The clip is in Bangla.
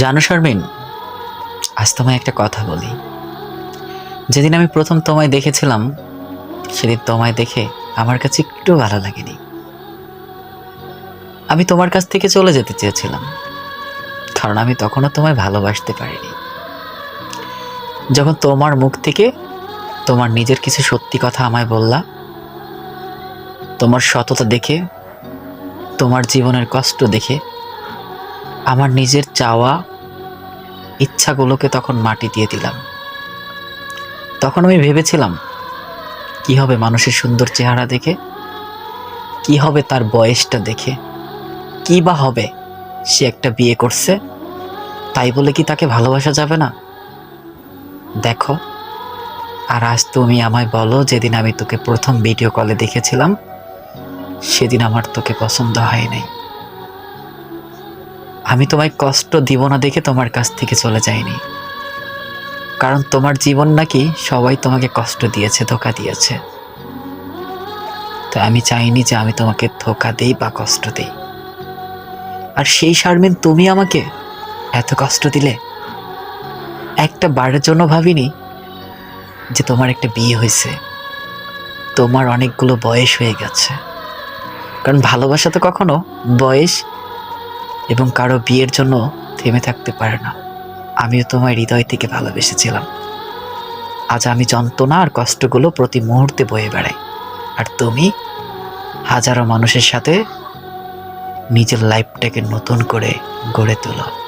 জানো শারমিন, আজ তোমায় একটা কথা বলি। যেদিন আমি প্রথম তোমায় দেখেছিলাম, সেদিন তোমায় দেখে আমার কাছে একটু ভালো লাগেনি। আমি তোমার কাছ থেকে চলে যেতে চেয়েছিলাম, কারণ আমি তখনও তোমায় ভালোবাসতে পারিনি। যখন তোমার মুখ থেকে তোমার নিজের কিছু সত্যি কথা আমায় বললা, তোমার সততা দেখে, তোমার জীবনের কষ্ট দেখে আমার নিজের চাওয়া ইচ্ছাগুলোকে তখন মাটি দিয়ে দিলাম। তখন আমি ভেবেছিলাম, কি হবে মানুষের সুন্দর চেহারা দেখে? কি হবে তার বয়সটা দেখে? কি বা হবে? সে একটা বিয়ে করছে, তাই বলে কি তাকে ভালোবাসা যাবে না? দেখো, আর আজ তুমি আমায় বলো, যেদিন আমি তোকে প্রথম ভিডিও কলে দেখেছিলাম, সেদিন আমার তোকে পছন্দ হয় নাই আমি তোমায় কষ্ট দিব না দেখে তোমার কাছ থেকে চলে যাইনি। কারণ তোমার জীবন নাকি সবাই তোমাকে কষ্ট দিয়েছে, ধোকা দিয়েছে। তো আমি চাইনি যে আমি তোমাকে ধোকা দেই বা কষ্ট দেই। আর সেই শারমিন, তুমি আমাকে এত কষ্ট দিলে? একটা বারের জন্য ভাবিনি যে তোমার একটা বিয়ে হয়েছে। তোমার অনেকগুলো বয়স হয়ে গেছে। কারণ ভালোবাসা তো কখনো বয়স এবং কারও বিয়ের জন্য থেমে থাকতে পারে না। আমিও তোমার হৃদয় থেকে ভালোবেসেছিলাম। আজ আমি যন্ত্রণা আর কষ্টগুলো প্রতি মুহূর্তে বয়ে বেড়াই। আর তুমি হাজারো মানুষের সাথে নিজের লাইফটাকে নতুন করে গড়ে তোলো।